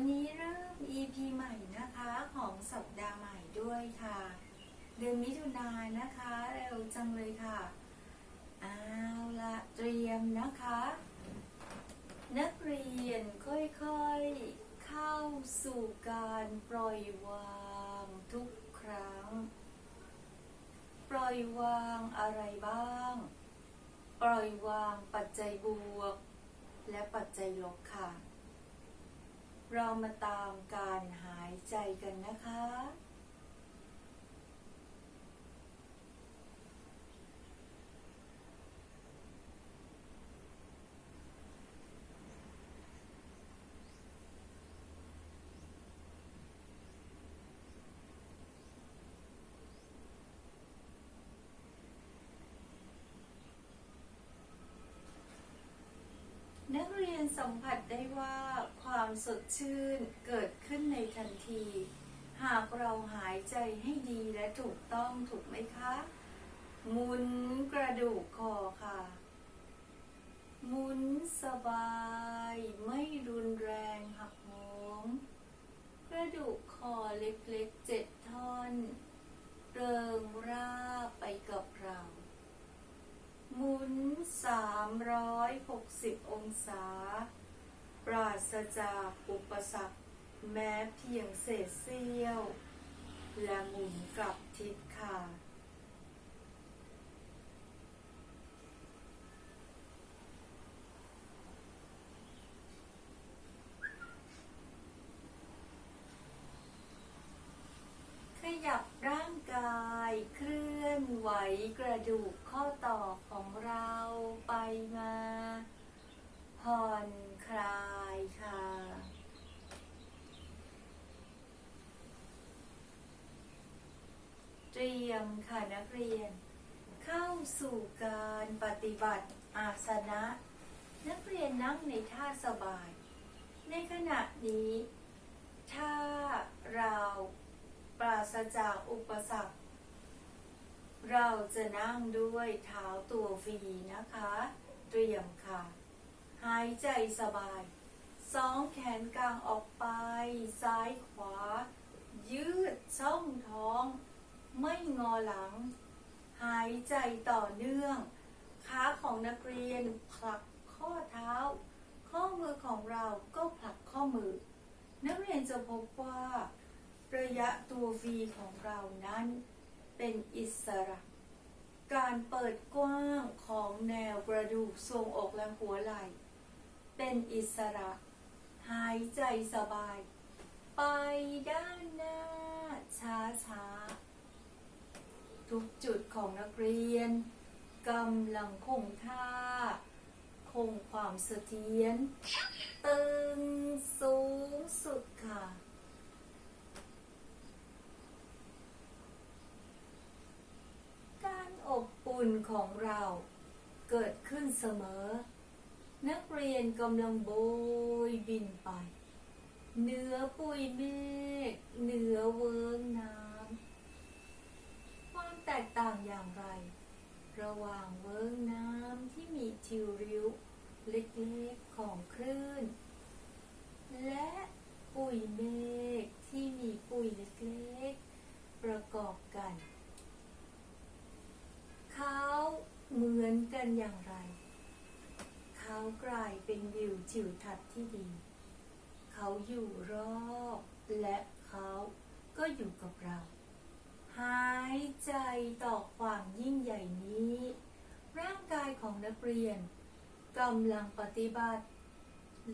วันนี้เริ่ม EP ใหม่นะคะของสัปดาห์ใหม่ด้วยค่ะ เดือนมิถุนายนนะคะ เร็วจังเลยค่ะเอาละเตรียมนะคะ นักเรียนค่อยๆเข้าสู่การปล่อยวางทุกครั้ง ปล่อยวางอะไรบ้าง ปล่อยวางปัจจัยบวก และปัจจัยลบค่ะ เรามาตามการหายใจกันนะคะ สัมผัสได้ว่าความสดชื่นเกิดขึ้นในทันที หากเราหายใจให้ดีและถูกต้องถูกไหมคะหมุนกระดูกคอค่ะหมุนสบายไม่รุนแรงหักโหมกระดูกคอเล็กๆเจ็ดท่อน เริงราบไปกับเรา หมุน 360 องศา ปราศจากอุปสรรคแม้เพียงเศษเสี้ยว และหมุนกลับทิศค่ะ ขยับร่างกายเคลื่อน ไหวกระดูกข้อต่อของเราไปมา ผ่อนคลายค่ะเตรียมค่ะนักเรียน เข้าสู่การปฏิบัติอาสนะ นักเรียนนั่งในท่าสบาย ในขณะนี้ ถ้าเราปราศจากอุปสรรค เราจะนั่งด้วยเท้าตัววีนะคะ เตรียมค่ะ หายใจสบาย สองแขนกลางออกไป ซ้ายขวา ยืดช่องท้อง ไม่งอหลัง หายใจต่อเนื่อง ขาของนักเรียนผลักข้อเท้า ข้อมือของเราก็ผลักข้อมือ นักเรียนจะพบว่า ระยะตัว V ของเรานั้น เป็นอิสระ การเปิดกว้างของแนวกระดูกทรวงอกและหัวไหล่ เป็นอิสระ หายใจสบาย ไปด้านหน้า ช้าช้าๆทุกจุดของนักเรียนกำลังคงท่า คงความเสถียรตึงสูงสุดค่ะ การอ บอุ่นของเราเกิดขึ้นเสมอ นักเรียนกำลังโบยบินไป เหนือปุยเมฆเหนือเวิงน้ำความแตกต่างอย่างไร ระหว่างเวิงน้ำที่มีทิวริ้วเล็กๆของคลื่น และปุยเมฆที่มีปุยเล็กๆประกอบกัน เขาเหมือนกันอย่างไร เขากลายเป็นวิวจิวทัศน์ที่ดี เขาอยู่รอบและเขาก็อยู่กับเรา หายใจต่อความยิ่งใหญ่นี้ ร่างกายของนักเรียนกำลังปฏิบัติ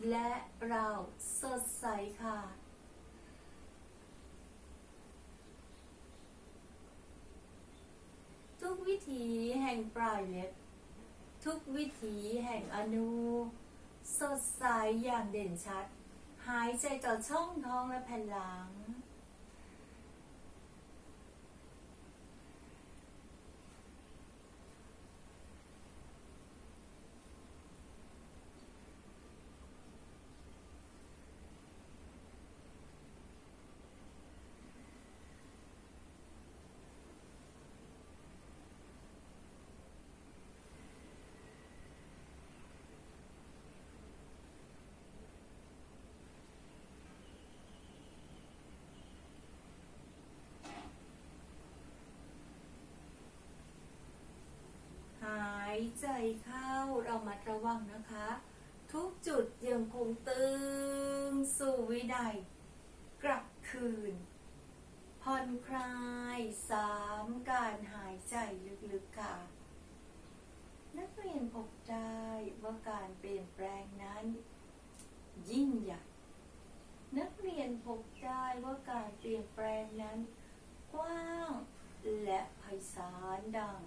และเราสดใสค่ะ ทุกวิ ถีแห่งปลายเล็บ ทุกวิถีแห่งอนู สดใสอย่างเด่นชัด หายใจต่อช่องท้องและแผ่นหลัง ห เข้าเรามาระวังนะคะ ทุกจุดยังคงตึงสู่วินัยกลับคืน ผ่อนคลายสามการหายใจลึกๆค่ะ นักเรียนพบได้ว่าการเปลี่ยนแปลงนั้น ยิ่งใหญ่นักเรียนพบได้ว่าการเปลี่ยนแปลงนั้น กว้างและไพศาลดัง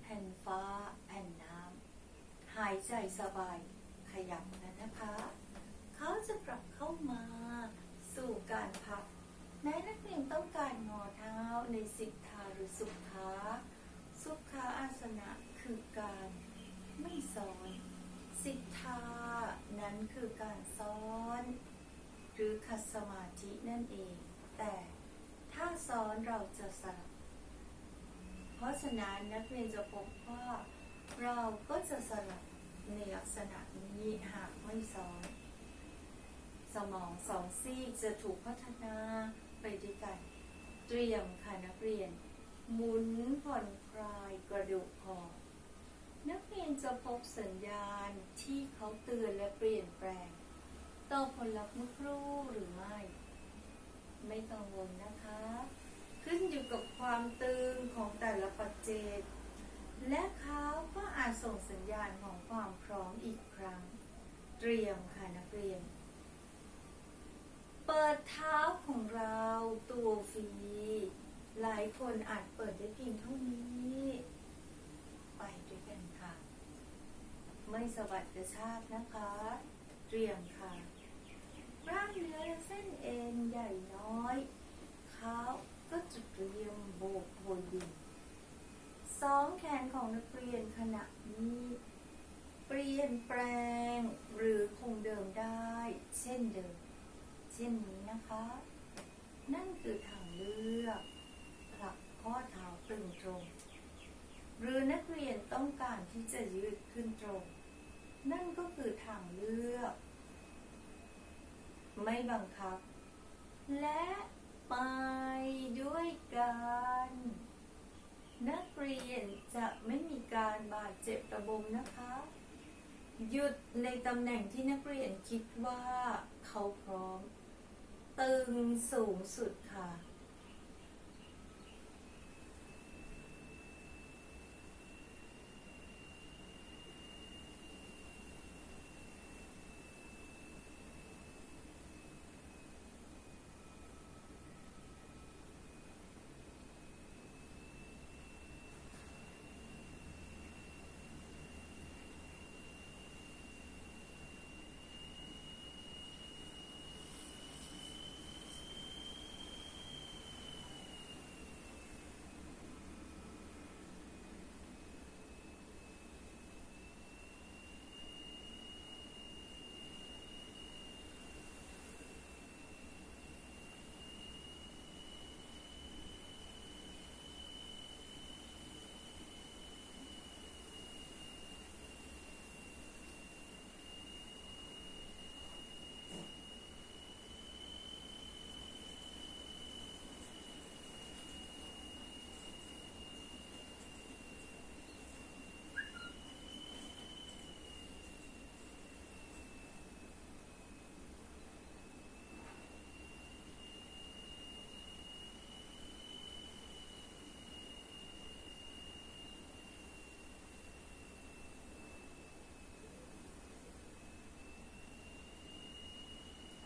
แผ่นฟ้าแผ่นน้ำ หายใจสบายขยับนะนะคะ เขาจะกลับเข้ามา สู่การพักแม้นักเรียนต้องการงอเท้าในสิกขาหรือสุขขาสุขขาอาสนะคือการไม่ซ้อน สิกขานั้นคือการซ้อน หรือคัดสมาธินั่นเอง แต่ถ้าซ้อนเราจะสลับเพราะฉะนั้นนักเรียนจะพบว่า เราก็จะสลับในลักษณะนี้หากไม่ซ้อนสมองสองซีกจะถูกพัฒนาไปด้วยกัน เตรียมค่ะนักเรียน หมุนผ่อนคลายกระดูกคอนักเรียนจะพบสัญญาณที่เขาเตือนและเปลี่ยนแปลง ต่อผลลัพธ์เมื่อครู่หรือไม่ ไม่กังวลนะคะ ขึ้นอยู่กับความตึงของแต่ละปัจเจก และเขาก็อาจส่งสัญญาณของความพร้อมอีกครั้ง เตรียมค่ะนักเรียน เปิดเท้าของเราตัวฟรี หลายคนอาจเปิดได้เพียงเท่านี้ ไปด้วยกันค่ะ ไม่สะบัดกระชากนะคะ เตรียมค่ะกล้ามเนื้อและเส้นเอ็นใหญ่น้อย เขาก็จะเตรียมโบกโบยบิน สองแขนของนักเรียนขณะนี้ เปลี่ยนแปลงหรือคงเดิมได้ เช่นเดิม เช่นนี้นะคะ นั่นคือทางเลือกผลักข้อเท้าตึงตรง หรือนักเรียนต้องการที่จะยืดขึ้นตรง นั่นก็คือทางเลือก ไม่บังคับ และไปด้วยกัน นักเรียนจะไม่มีการบาดเจ็บระบมนะคะ หยุดในตำแหน่งที่นักเรียนคิดว่าเขาพร้อม ตึงสูงสุดค่ะ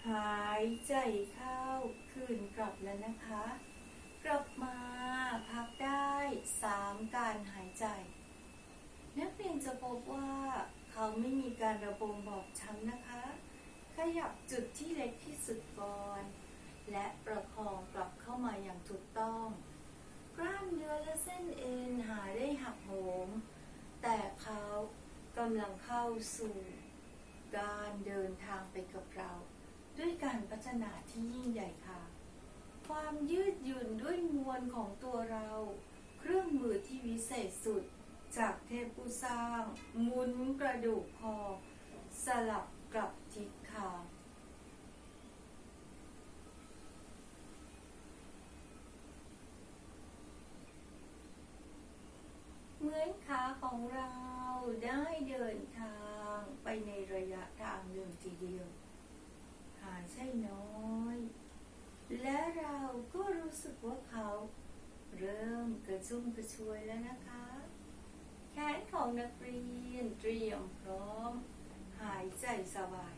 หาย ใจเข้าคืนกลับแล้วนะคะ กลับมาพักได้สามการหายใจ นักเรียนจะพบว่าเขาไม่มีการระบมบอบช้ำนะคะ ขยับจุดที่เล็กที่สุดก่อน และประคองกลับเข้ามาอย่างถูกต้อง กล้ามเนื้อและเส้นเอ็นหาได้หักโหม แต่เขากำลังเข้าสู่การเดินทางไปกับเรา ด้วยการพัฒนาที่ยิ่งใหญ่ค่ะ ความยืดหยุ่นด้วยมวลของตัวเรา เครื่องมือที่วิเศษสุด จากเทพผู้สร้างหมุนกระดูกคอ สลับกลับทิศทางเหมือนขาของเราได้เดินทางไปในระยะทางหนึ่งทีเดียว ใจน้อย และเราก็รู้สึกว่าเขา เริ่มกระชุ่มกระชวยแล้วนะคะ แขนของนักเรียนเตรียมพร้อม หายใจสบาย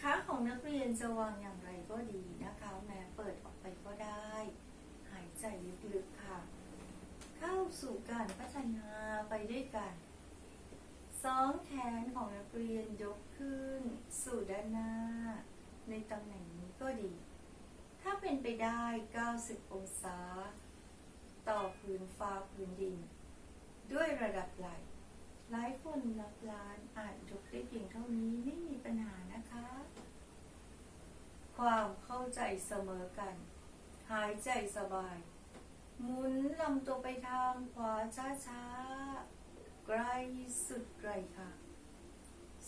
ขาของนักเรียนจะวางอย่างไรก็ดีนะคะแม้เปิดออกไปก็ได้ หายใจลึกๆค่ะ เข้าสู่การพัฒนาไปด้วยกันสองแขนของนักเรียนยกขึ้น สู่ด้านหน้า ในตำแหน่งนี้ก็ดี ถ้าเป็นไปได้ 90 องศา ต่อพื้นฟ้าพื้นดิน ด้วยระดับไหลหลายคนนับล้านอาจยกได้เพียงเท่านี้ไม่มีปัญหานะคะ ความเข้าใจเสมอกัน หายใจสบาย หมุนลำตัวไปทางขวาช้าๆ ไกลสุดไกลค่ะ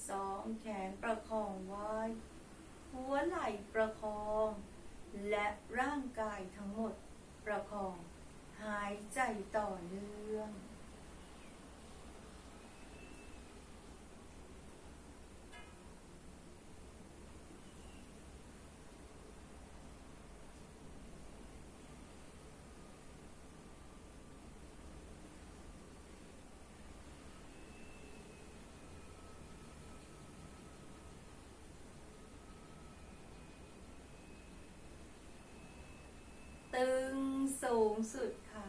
สองแขนประคองไว้ ประคอง และร่างกายทั้งหมดประคอง หายใจต่อเนื่อง ตึงสู งสุดค่ะ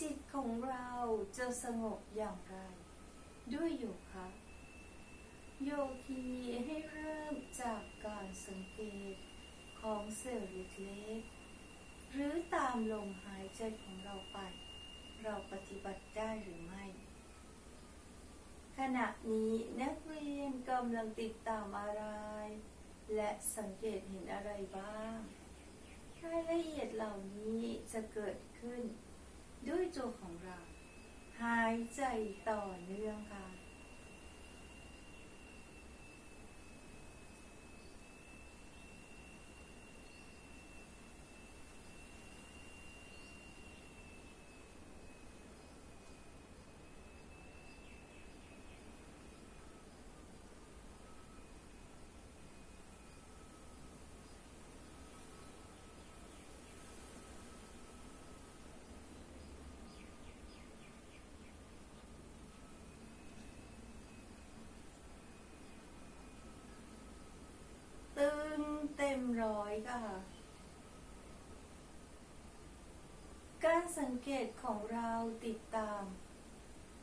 จิต ของเราจะสงบอย่างไร ด้วยโยคะโยคีให้เริ่มจากการสังเกตของเซลล์เล็กๆหรือตามลมหายใจของเราไป เราปฏิบัติได้หรือไม่ ขณะนี้นักเรียนกำลังติดตามอะไร และสังเกตเห็นอะไรบ้างรายละเอียดเหล่านี้จะเกิดขึ้น ด้วยโจของเรา หายใจต่อเนื่องค่ะ ตึงเต็มร้อยค่ะ การ สังเกตของเราติดตาม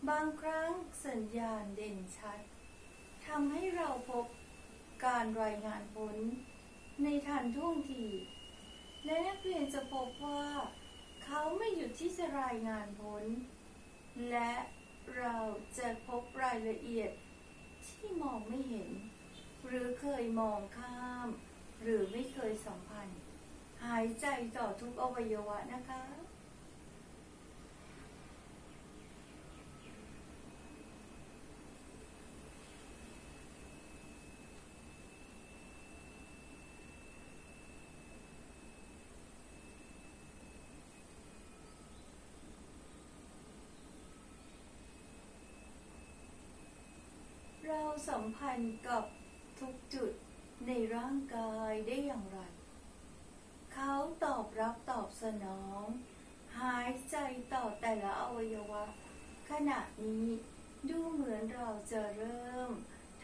บางครั้งสัญญาณเด่นชัดทำให้เราพบการรายงานผลในทันท่วงที และนักเรียนจะพบว่า เขาไม่หยุดที่จะรายงานผล และเราจะพบรายละเอียดที่มองไม่เห็น หรือเคยมองข้าม หรือไม่เคยสัมพันธ์ หายใจต่อทุกอวัยวะนะคะ เราสั มพันธ์กับทุกจุดในร่างกายได้อย่างไร เขาตอบรับตอบสนอง หายใจต่อแต่ละอวัยวะ ขณะนี้ดูเหมือนเราจะเริ่ม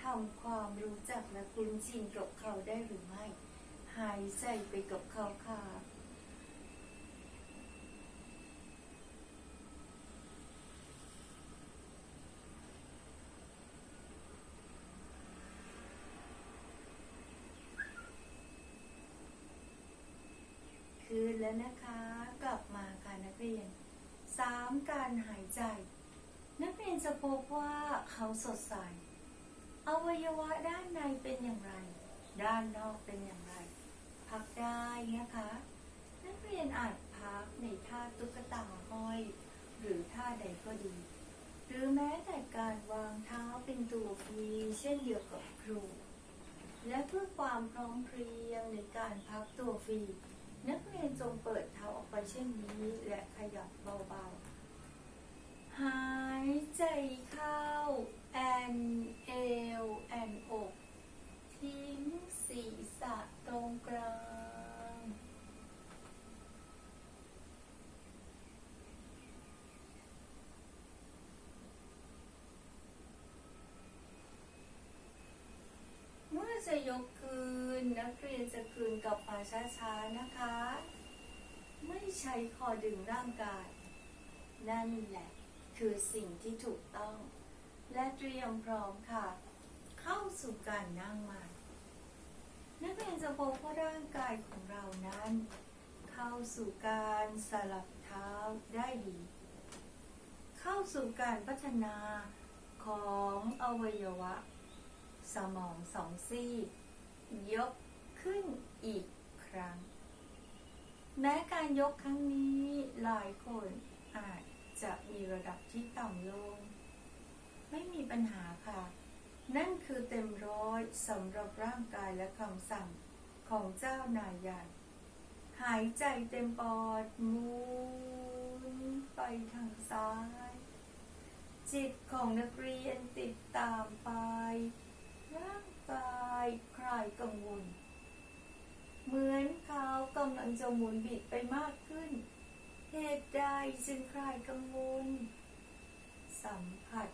ทำความรู้จักและคุ้นชินกับเขาได้หรือไม่ หายใจไปกับเขาค่ะ คืน แล้วนะคะ กลับมาค่ะนักเรียนสามการหายใจ นักเรียนจะพบว่าเขาสดใส อวัยวะด้านในเป็นอย่างไร ด้านนอกเป็นอย่างไร พักได้นะคะ นักเรียนอาจพักในท่าตุ๊กตาห้อย หรือท่าใดก็ดี หรือแม้แต่การวางเท้าเป็นตัวพีเช่นเดียวกับครูและเพื่อความพร้อมเพรียงในการพักตัวฟรี นักเรียน งเปิดเท้าออกไปเช่นนี้และขยับเบาๆ หายใจเข้า แอนเอวแอนอกทิ้งศีรษะตรงกลาง เมื่อจะยกคืนนักเรียนจะคืนกลับมาช้าๆนะคะ ไม่ใช้คอดึงร่างกาย นั่นแหละ คือสิ่งที่ถูกต้อง และเตรียมพร้อมค่ะ เข้าสู่การนั่งใหม่นักเรียนจะพบว่าร่างกายของเรานั้น เข้าสู่การสลับเท้าได้ดี เข้าสู่การพัฒนาของอวัยวะ สมองสองซีกยกขึ้นอีกครั้ง แม้การยกครั้งนี้หลายคนอาจจะมีระดับที่ต่ำลง ไม่มีปัญหาค่ะ นั่นคือเต็มร้อยสำหรับร่างกายและคำสั่งของเจ้านายใหญ่หายใจเต็มปอดหมุนไปทางซ้าย จิตของนักเรียนติดตามไป ร่างกายคลายกังวล เหมือนเขากำลังจะหมุนบิดไปมากขึ้น เหตุใดจึงคลายกังวล สัมผัส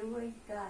ด้วยกัน